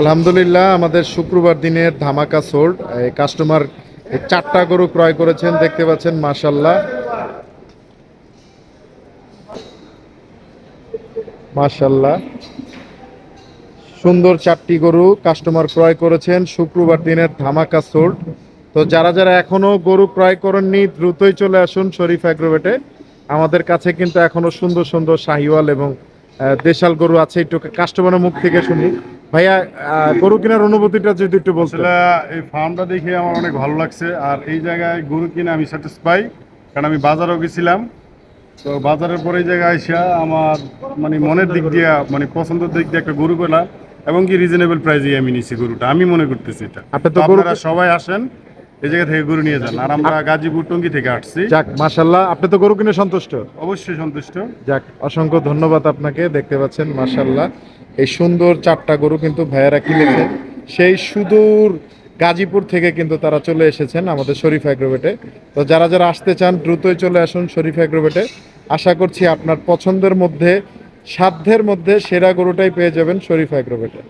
আলহামদুলিল্লাহ, আমাদের শুক্রবার দিনের ধামাকা সোল্ড কাস্টমার চারটা গরু ক্রয় করেছেন, দেখতে পাচ্ছেন মাশাল্লাহ মাশাল্লাহ সুন্দর চারটি গরু কাস্টমার ক্রয় করেছেন, শুক্রবার দিনের ধামাকা সোল্ড। তো যারা যারা এখনও গরু ক্রয় করেননি, দ্রুতই চলে আসুন শরীফ অ্যাগ্রোভেটে। আমাদের কাছে কিন্তু এখনও সুন্দর সুন্দর শাহিওয়াল এবং দেশাল গরু আছে, একটু কাস্টমারের মুখ থেকে শুনি। ভাইয়া গরু কেনার অনুভূতিটা যদি একটু বলছিলেন এই ফার্মটা দেখে আমার অনেক ভালো লাগছে আর এই জায়গায় গরু কিনে আমি স্যাটিসফাই কারণ আমি বাজারেও গেছিলাম। তো বাজারের পরে এই জায়গায় আইসা আমার মানে মনের দিক দিয়ে মানে পছন্দের দিক দিয়ে একটা গরু পেলাম এবং কি রিজনেবল প্রাইজে আমি নিছি গরুটা। আমি মনে করতেছি এটা। আপনারা সবাই আসেন এই জায়গা থেকে গরু নিয়ে যান। আর আমরা গাজীপুর টঙ্গি থেকে আসছি। যাক মাশাল্লাহ আপনি তো গরু কিনে সন্তুষ্ট? অবশ্যই সন্তুষ্ট। যাক অসংখ্য ধন্যবাদ আপনাকে। দেখতে পাচ্ছেন মাশাল্লাহ এই সুন্দর চারটা গরু কিন্তু ভাইয়ারা কিনেছে। সেই সুদূর গাজীপুর থেকে কিন্তু তারা চলে এসেছেন আমাদের শরীফ অ্যাগ্রোভেটে। তো যারা যারা আসতে চান দ্রুতই চলে আসুন শরীফ অ্যাগ্রোভেটে। আশা করছি আপনার পছন্দের মধ্যে সাধ্যের মধ্যে সেরা গরুটাই পেয়ে যাবেন শরীফ অ্যাগ্রোভেটে।